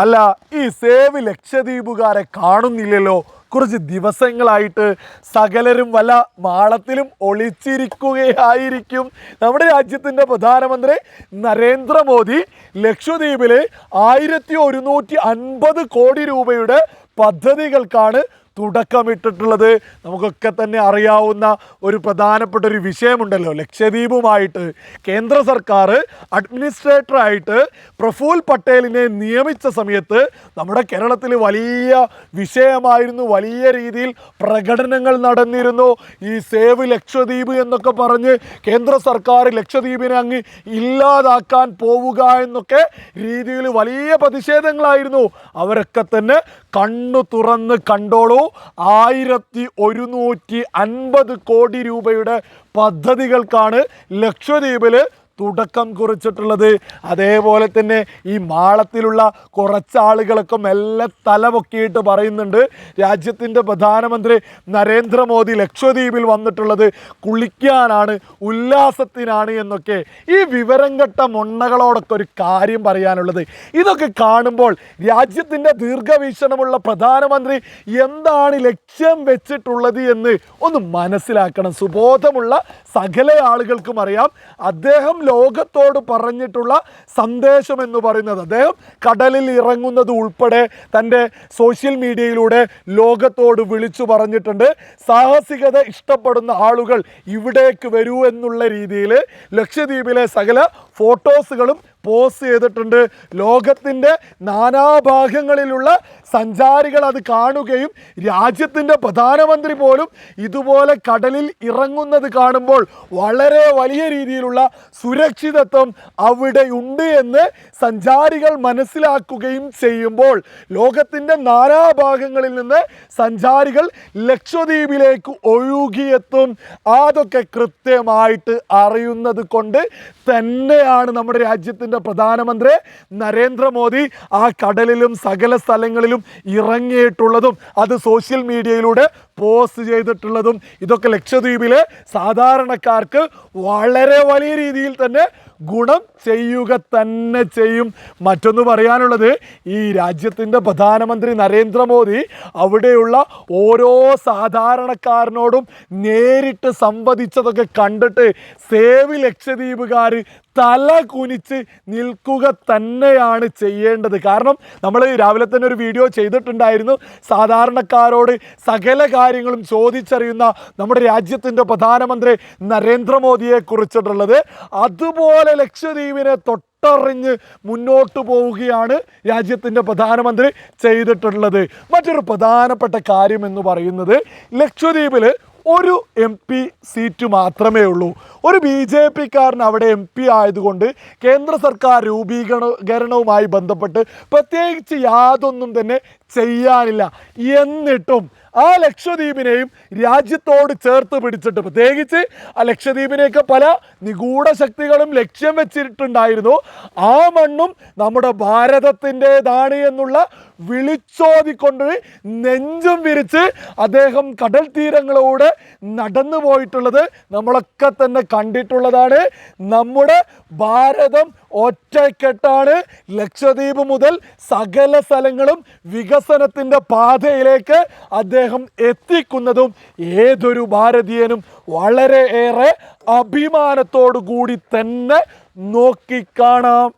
അല്ല ഈ സേവ് ലക്ഷദ്വീപുകാരെ കാണുന്നില്ലല്ലോ. കുറച്ച് ദിവസങ്ങളായിട്ട് സകലരും വല്ല മാളത്തിലും ഒളിച്ചിരിക്കുകയായിരിക്കും. നമ്മുടെ രാജ്യത്തിന്റെ പ്രധാനമന്ത്രി നരേന്ദ്രമോദി ലക്ഷദ്വീപിലെ ആയിരത്തി ഒരുന്നൂറ്റി അൻപത് കോടി രൂപയുടെ പദ്ധതികൾക്കാണ് തുടക്കമിട്ടിട്ടുള്ളത് നമുക്കൊക്കെ തന്നെ അറിയാവുന്ന ഒരു പ്രധാനപ്പെട്ട ഒരു വിഷയമുണ്ടല്ലോ. ലക്ഷദ്വീപുമായിട്ട് കേന്ദ്ര സർക്കാർ അഡ്മിനിസ്ട്രേറ്ററായിട്ട് പ്രഫുൽ പട്ടേലിനെ നിയമിച്ച സമയത്ത് നമ്മുടെ കേരളത്തിൽ വലിയ വിഷയമായിരുന്നു. വലിയ രീതിയിൽ പ്രകടനങ്ങൾ നടന്നിരുന്നു. ഈ സേവ് ലക്ഷദ്വീപ് എന്നൊക്കെ പറഞ്ഞ് കേന്ദ്ര സർക്കാർ ലക്ഷദ്വീപിനെ അങ്ങ് ഇല്ലാതാക്കാൻ പോവുക എന്നൊക്കെ രീതിയിൽ വലിയ പ്രതിഷേധങ്ങളായിരുന്നു. അവരൊക്കെ തന്നെ കണ്ണു തുറന്ന് കണ്ടോളൂ. ആയിരത്തി ഒരുന്നൂറ്റി അൻപത് കോടി രൂപയുടെ പദ്ധതികൾക്കാണ് ലക്ഷദ്വീപിൽ തുടക്കം കുറിച്ചിട്ടുള്ളത്. അതേപോലെ തന്നെ ഈ മാളത്തിലുള്ള കുറച്ചാളുകളൊക്കെ മെല്ലെ തലപൊക്കിയിട്ട് പറയുന്നുണ്ട്. രാജ്യത്തിന്റെ പ്രധാനമന്ത്രി നരേന്ദ്രമോദി ലക്ഷദ്വീപിൽ വന്നിട്ടുള്ളത് കുളിക്കാനാണ് ഉല്ലാസത്തിനാണ് എന്നൊക്കെ ഈ വിവരം കെട്ട മൊണ്ണകളോടൊക്കെ ഒരു കാര്യം പറയാനുള്ളത്. ഇതൊക്കെ കാണുമ്പോൾ രാജ്യത്തിന്റെ ദീർഘവീക്ഷണമുള്ള പ്രധാനമന്ത്രി എന്താണ് ലക്ഷ്യം വെച്ചിട്ടുള്ളത് എന്ന് ഒന്ന് മനസ്സിലാക്കണം. സുബോധമുള്ള സകല ആളുകൾക്കും അറിയാം. അദ്ദേഹം ലോകത്തോട് പറഞ്ഞിട്ടുള്ള സന്ദേശം എന്ന് പറയുന്നത്. അദ്ദേഹം കടലിൽ ഇറങ്ങുന്നത് ഉൾപ്പെടെ തന്റെ സോഷ്യൽ മീഡിയയിലൂടെ ലോകത്തോട് വിളിച്ചു പറഞ്ഞിട്ടുണ്ട്. സാഹസികത ഇഷ്ടപ്പെടുന്ന ആളുകൾ ഇവിടേക്ക് വരൂ എന്നുള്ള രീതിയിൽ ലക്ഷദ്വീപിലെ സകല ഫോട്ടോസുകളും പോസ്റ്റ് ചെയ്തിട്ടുണ്ട്. ലോകത്തിന്റെ നാനാഭാഗങ്ങളിലുള്ള സഞ്ചാരികൾ അത് കാണുകയും രാജ്യത്തിന്റെ പ്രധാനമന്ത്രി പോലും ഇതുപോലെ കടലിൽ ഇറങ്ങുന്നത് കാണുമ്പോൾ വളരെ വലിയ രീതിയിലുള്ള സുരക്ഷിതത്വം അവിടെ ഉണ്ട് എന്ന് സഞ്ചാരികൾ മനസ്സിലാക്കുകയും ചെയ്യുമ്പോൾ ലോകത്തിന്റെ നാനാഭാഗങ്ങളിൽ നിന്ന് സഞ്ചാരികൾ ലക്ഷദ്വീപിലേക്ക് ഒഴുകിയെത്തും. അതൊക്കെ കൃത്യമായിട്ട് അറിയുന്നത് കൊണ്ട് തന്നെയാണ് നമ്മുടെ രാജ്യത്തിന്റെ പ്രധാനമന്ത്രി നരേന്ദ്രമോദി ആ കടലിലും സകല സ്ഥലങ്ങളിലും ഇറങ്ങിയിട്ടുള്ളതും അത് സോഷ്യൽ മീഡിയയിലൂടെ പോസ്റ്റ് ചെയ്തിട്ടുള്ളതും. ഇതൊക്കെ ലക്ഷദ്വീപിലെ സാധാരണക്കാർക്ക് വളരെ വലിയ രീതിയിൽ തന്നെ ഗുണം ചെയ്യുക തന്നെ ചെയ്യും. മറ്റൊന്ന് പറയാനുള്ളത് ഈ രാജ്യത്തിന്റെ പ്രധാനമന്ത്രി നരേന്ദ്രമോദി അവിടെയുള്ള ഓരോ സാധാരണക്കാരനോടും നേരിട്ട് സംവദിച്ചതൊക്കെ കണ്ടിട്ട് സേവ് ലക്ഷദ്വീപുകാർ തല കുനിച്ച് നിൽക്കുക തന്നെയാണ് ചെയ്യേണ്ടത്. കാരണം നമ്മൾ രാവിലെ തന്നെ ഒരു വീഡിയോ ചെയ്തിട്ടുണ്ടായിരുന്നു. സാധാരണക്കാരോട് സകല കാര്യങ്ങളും ചോദിച്ചറിയുന്ന നമ്മുടെ രാജ്യത്തിന്റെ പ്രധാനമന്ത്രി നരേന്ദ്രമോദിയെ കുറിച്ചിട്ടുള്ളത് അതുപോലെ ലക്ഷദ്വീപിനെ തൊട്ടറിഞ്ഞ് മുന്നോട്ട് പോവുകയാണ് രാജ്യത്തിന്റെ പ്രധാനമന്ത്രി ചെയ്തിട്ടുള്ളത്. മറ്റൊരു പ്രധാനപ്പെട്ട കാര്യം എന്ന് പറയുന്നത് ലക്ഷദ്വീപിൽ ഒരു എം പി സീറ്റ് മാത്രമേ ഉള്ളൂ. ഒരു ബി ജെ പിക്കാരൻ അവിടെ എം പി ആയതുകൊണ്ട് കേന്ദ്ര സർക്കാർ രൂപീകരണവുമായി ബന്ധപ്പെട്ട് പ്രത്യേകിച്ച് യാതൊന്നും തന്നെ ചെയ്യാനില്ല. എന്നിട്ടും ആ ലക്ഷദ്വീപിനെയും രാജ്യത്തോട് ചേർത്ത് പിടിച്ചിട്ട് പ്രത്യേകിച്ച് ആ ലക്ഷദ്വീപിനെയൊക്കെ പല നിഗൂഢ ശക്തികളും ലക്ഷ്യം വെച്ചിട്ടുണ്ടായിരുന്നു. ആ മണ്ണും നമ്മുടെ ഭാരതത്തിന്റെതാണ് എന്നുള്ള വിളിച്ചോതിക്കൊണ്ട് നെഞ്ചും വിരിച്ച് അദ്ദേഹം കടൽ തീരങ്ങളോട് നടന്നു പോയിട്ടുള്ളത് നമ്മളൊക്കെ തന്നെ കണ്ടിട്ടുള്ളതാണ്. നമ്മുടെ ഭാരതം ഒറ്റക്കെട്ടാണ്. ലക്ഷദ്വീപ് മുതൽ സകല സ്ഥലങ്ങളും വികസനത്തിന്റെ പാതയിലേക്ക് അദ്ദേഹം എത്തിക്കുന്നതും ഏതൊരു ഭാരതീയനും വളരെ ഏറെ അഭിമാനത്തോടു കൂടി തന്നെ നോക്കിക്കാണാം.